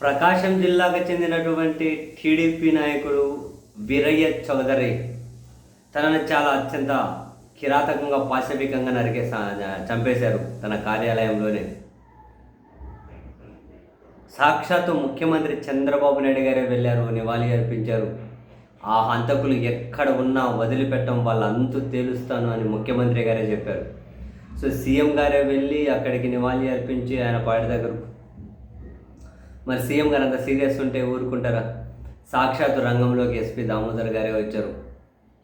ప్రకాశం జిల్లాకు చెందినటువంటి టీడీపీ నాయకుడు వీరయ్య చౌదరి తనను చాలా అత్యంత కిరాతకంగా పాశవికంగా నరికే చంపేశారు తన కార్యాలయంలోనే. సాక్షాత్తు ముఖ్యమంత్రి చంద్రబాబు నాయుడు గారే వెళ్ళారు నివాళి అర్పించారు. ఆ హంతకులు ఎక్కడ ఉన్నా వదిలిపెట్టం వాళ్ళ అంతు తేలుస్తాను అని ముఖ్యమంత్రి గారే చెప్పారు. సో సీఎం గారే వెళ్ళి అక్కడికి నివాళి అర్పించి ఆయన పాడి దగ్గర మరి సీఎం గారు అంత సీరియస్ ఉంటే ఊరుకుంటారా? సాక్షాత్ రంగంలోకి ఎస్పీ దామోదర్ గారే వచ్చారు.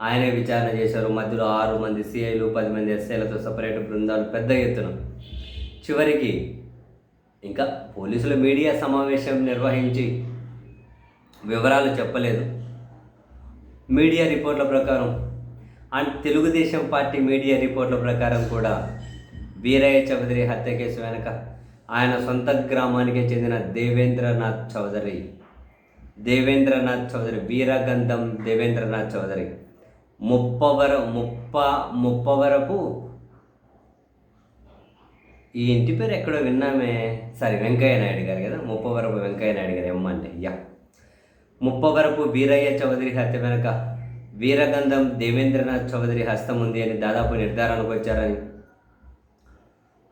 ఆయనే విచారణ చేశారు. మధ్యలో ఆరు మంది సిఐలు పది మంది ఎస్ఐలతో సపరేట్ బృందాలు పెద్ద ఎత్తున. చివరికి ఇంకా పోలీసులు మీడియా సమావేశం నిర్వహించి వివరాలు చెప్పలేదు. మీడియా రిపోర్ట్ల ప్రకారం అండ్ తెలుగుదేశం పార్టీ మీడియా రిపోర్ట్ల ప్రకారం కూడా వీరయ్య చౌదరి హత్య కేసు వెనక ఆయన సొంత గ్రామానికి చెందిన దేవేంద్రనాథ్ చౌదరి. దేవేంద్రనాథ్ చౌదరి వీరగంధం దేవేంద్రనాథ్ చౌదరి. ముప్పవర ముప్ప ముప్పవరపు ఈ ఇంటి పేరు ఎక్కడో విన్నామే. సారీ వెంకయ్య నాయుడు గారు కదా? ముప్పవరపు వెంకయ్య నాయుడు గారు ఎమ్మంటే యా. ముప్పవరపు వీరయ్య చౌదరి హత్య వెనక వీరగంధం దేవేంద్రనాథ్ చౌదరి హస్తం ఉంది అని దాదాపు నిర్ధారణకు వచ్చారని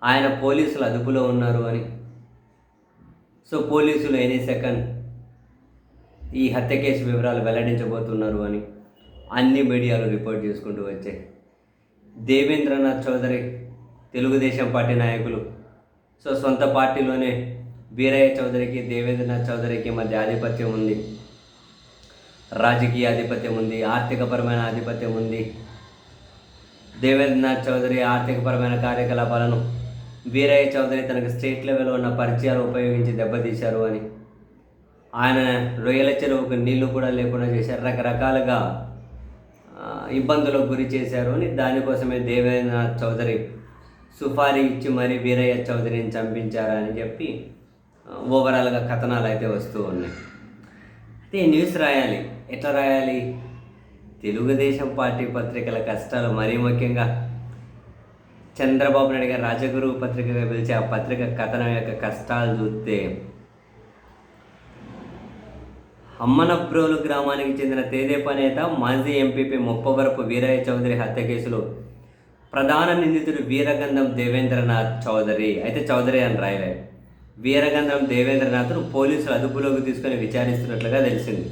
ఆయన పోలీసులు అదుపులో ఉన్నారు అని. సో పోలీసులు ఎనీ సెకండ్ ఈ హత్య కేసు వివరాలు వెల్లడించబోతున్నారు అని అన్ని మీడియాలు రిపోర్ట్ చేసుకుంటూ వచ్చాయి. దేవేంద్రనాథ్ చౌదరి తెలుగుదేశం పార్టీ నాయకులు సో సొంత పార్టీలోనే వీరయ్య చౌదరికి దేవేంద్రనాథ్ చౌదరికి మధ్య ఆధిపత్యం ఉంది. రాజకీయ ఆధిపత్యం ఉంది ఆర్థికపరమైన ఆధిపత్యం ఉంది. దేవేంద్రనాథ్ చౌదరి ఆర్థికపరమైన కార్యకలాపాలను వీరయ్య చౌదరి తనకు స్టేట్ లెవెల్లో ఉన్న పరిచయాలు ఉపయోగించి దెబ్బతీశారు అని. ఆయన రొయ్యల చెరువుకు నీళ్ళు కూడా లేకుండా చేశారు. రకరకాలుగా ఇబ్బందులకు గురి చేశారు అని దానికోసమే దేవేంద్రనాథ్ చౌదరి సుఫారీ ఇచ్చి మరీ వీరయ్య చౌదరిని చంపించారని చెప్పి ఓవరాల్గా కథనాలు అయితే వస్తూ ఉన్నాయి. అయితే ఈ న్యూస్ రాయాలి. ఎట్లా రాయాలి? తెలుగుదేశం పార్టీ పత్రికల కష్టాలు మరీ ముఖ్యంగా చంద్రబాబు నాయుడు గారు రాజగురు పత్రికగా పిలిచే ఆ పత్రిక కథనం యొక్క కష్టాలు చూస్తే అమ్మనప్రోలు గ్రామానికి చెందిన తేదేప నేత మాజీ ఎంపీపీ ముప్పవరపు వీరయ్య చౌదరి హత్య కేసులో ప్రధాన నిందితుడు వీరగంధం దేవేంద్రనాథ్ చౌదరి. అయితే చౌదరి అని రాయలే వీరగంధం దేవేంద్రనాథ్ను పోలీసులు అదుపులోకి తీసుకొని విచారిస్తున్నట్లుగా తెలిసింది.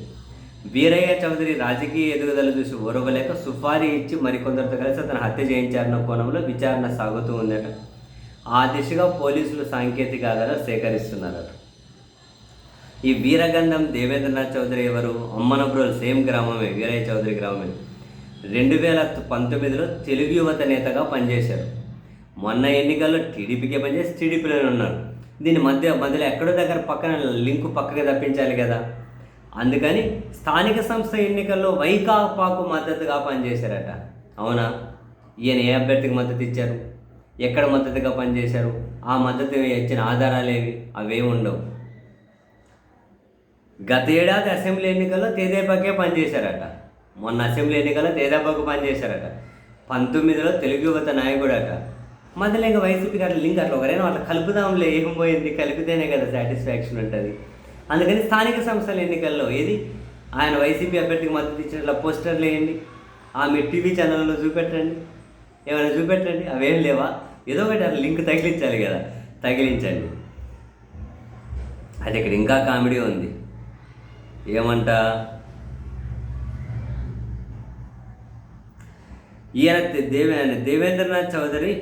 వీరయ్య చౌదరి రాజకీయ ఎదుగుదల చూసి ఓరవలేక సుపారీ ఇచ్చి మరికొందరితో కలిసి అతను హత్య చేయించారన్న కోణంలో విచారణ సాగుతూ ఉందట. ఆ దిశగా పోలీసులు సాంకేతిక ఆధారాలు సేకరిస్తున్నారట. ఈ వీరగంధం దేవేంద్రనాథ్ చౌదరి ఎవరు? అమ్మనబ్రోల్ సేమ్ గ్రామమే వీరయ్య చౌదరి గ్రామమే. రెండు వేల పంతొమ్మిదిలో తెలుగు యువత నేతగా పనిచేశారు. మొన్న ఎన్నికల్లో టీడీపీకే పనిచేసి టీడీపీలోనే ఉన్నారు. దీని మధ్య మధ్యలో ఎక్కడో దగ్గర పక్కన లింకు పక్కకి తప్పించాలి కదా. అందుకని స్థానిక సంస్థ ఎన్నికల్లో వైకాపాకు మద్దతుగా పనిచేశారట. అవునా? ఈయన ఏ అభ్యర్థికి మద్దతు ఇచ్చారు? ఎక్కడ మద్దతుగా పనిచేశారు? ఆ మద్దతు ఇచ్చిన ఆధారాలు ఏవి? అవే ఉండవు. గత ఏడాది అసెంబ్లీ ఎన్నికల్లో తేదేపాకే పనిచేశారట. మొన్న అసెంబ్లీ ఎన్నికల్లో తేదేపాకు పనిచేశారట. పంతొమ్మిదిలో తెలుగు యువత నాయకుడట. మధ్యలో ఇంకా వైసీపీకి అట్లా లింక్ అట్లా ఒకరైనా? అట్లా కలుపుదాంలే ఏం పోయింది? కలిపితేనే కదా సాటిస్ఫాక్షన్ ఉంటుంది. అందుకని స్థానిక సంస్థల ఎన్నికల్లో ఏది? ఆయన వైసీపీ అభ్యర్థికి మద్దతు ఇచ్చినట్ల పోస్టర్లు వేయండి ఆమె టీవీ ఛానల్లో చూపెట్టండి. ఏమైనా చూపెట్టండి? అవేం లేవా? ఏదో ఒకటి అట్లా లింక్ తగిలించాలి కదా తగిలించండి. అది ఇక్కడ ఇంకా కామెడీ ఉంది. ఏమంట? ఈయన దేవే దేవేంద్రనాథ్ చౌదరి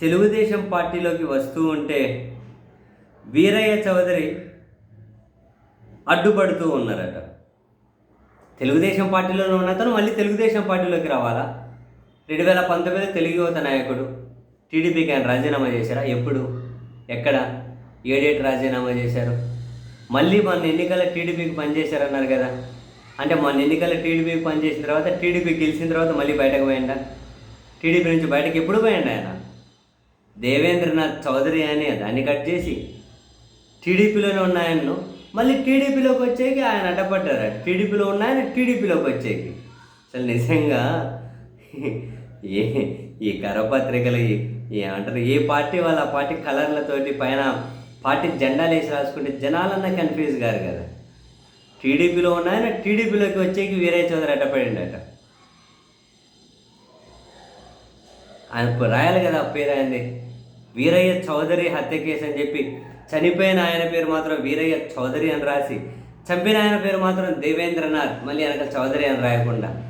తెలుగుదేశం పార్టీలోకి వస్తూ ఉంటే వీరయ్య చౌదరి అడ్డుపడుతూ ఉన్నారట. తెలుగుదేశం పార్టీలోనే ఉన్న అతను మళ్ళీ తెలుగుదేశం పార్టీలోకి రావాలా? రెండు వేల పంతొమ్మిది తెలుగు యువత నాయకుడు టీడీపీకి ఆయన రాజీనామా చేశారా? ఎప్పుడు? ఎక్కడ? ఏడేటి రాజీనామా చేశారు? మళ్ళీ మొన్న ఎన్నికల టీడీపీకి పనిచేశారన్నారు కదా. అంటే మొన్న ఎన్నికల టీడీపీకి పనిచేసిన తర్వాత టీడీపీ గెలిచిన తర్వాత మళ్ళీ బయటకు పోయిండా? టీడీపీ నుంచి బయటకు ఎప్పుడు పోయండి ఆయన? దేవేంద్రనాథ్ చౌదరి అని దాన్ని కట్ చేసి టీడీపీలోనే ఉన్న ఆయన్ను మళ్ళీ టీడీపీలోకి వచ్చేకి ఆయన అడ్డపడ్డారు. టీడీపీలో ఉన్న ఆయన టీడీపీలోకి వచ్చేకి. అసలు నిజంగా ఏ ఈ కరపత్రికలు ఏమంటారు ఏ పార్టీ వాళ్ళ ఆ పార్టీ కలర్లతోటి పైన పార్టీ జెండాలు వేసి రాసుకుంటే జనాలన్నా కన్ఫ్యూజ్ గారు కదా. టీడీపీలో ఉన్న ఆయన టీడీపీలోకి వచ్చేకి వీరయ్య చౌదరి అడ్డపడిండట. ఆయన రాయాలి కదా పేరు ఆయనది. వీరయ్య చౌదరి హత్య కేసు అని చెప్పి చనిపోయిన ఆయన పేరు మాత్రం వీరయ్య చౌదరి అని రాసి చంపిన ఆయన పేరు మాత్రం దేవేంద్రనాథ్. మళ్ళీ వెనక చౌదరి అని రాయకుండా.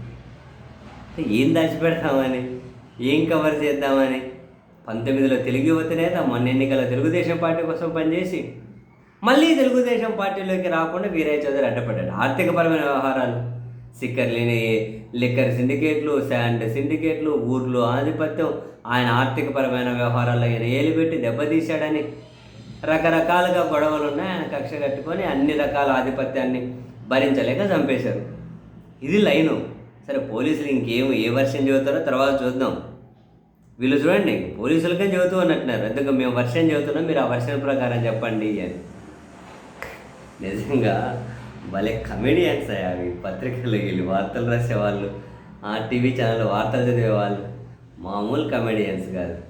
ఏం దాచిపెడతామని? ఏం కవర్ చేద్దామని? పంతొమ్మిదిలో తెలుగు యువత నేత మొన్న ఎన్నికల తెలుగుదేశం పార్టీ కోసం పనిచేసి మళ్ళీ తెలుగుదేశం పార్టీలోకి రాకుండా వీరయ్య చౌదరి అడ్డపడ్డాడు. ఆర్థికపరమైన వ్యవహారాలు సిక్కర్ లేని లిక్కర్ సిండికేట్లు శాండ్ సిండికేట్లు ఊర్లో ఆధిపత్యం. ఆయన ఆర్థికపరమైన వ్యవహారాల్లో ఆయన ఏలిపెట్టి దెబ్బతీశాడని రకరకాలుగా గొడవలు ఉన్నాయి. ఆయన కక్ష కట్టుకొని అన్ని రకాల ఆధిపత్యాన్ని భరించలేక చంపేశారు. ఇది లైను. సరే పోలీసులు ఇంకేం ఏ వర్షం చెబుతారో తర్వాత చూద్దాం. వీళ్ళు చూడండి పోలీసులకే చెబుతూ అన్నట్టున్నారు ఎందుకు మేము వర్షం చెబుతున్నాం మీరు ఆ వర్షం ప్రకారం చెప్పండి అని. నిజంగా భలే కమెడియన్స్ అవి. పత్రికలు వీళ్ళు వార్తలు రాసేవాళ్ళు ఆ టీవీ ఛానల్ వార్తలు చదివేవాళ్ళు. మామూలు కమెడియన్స్ కాదు.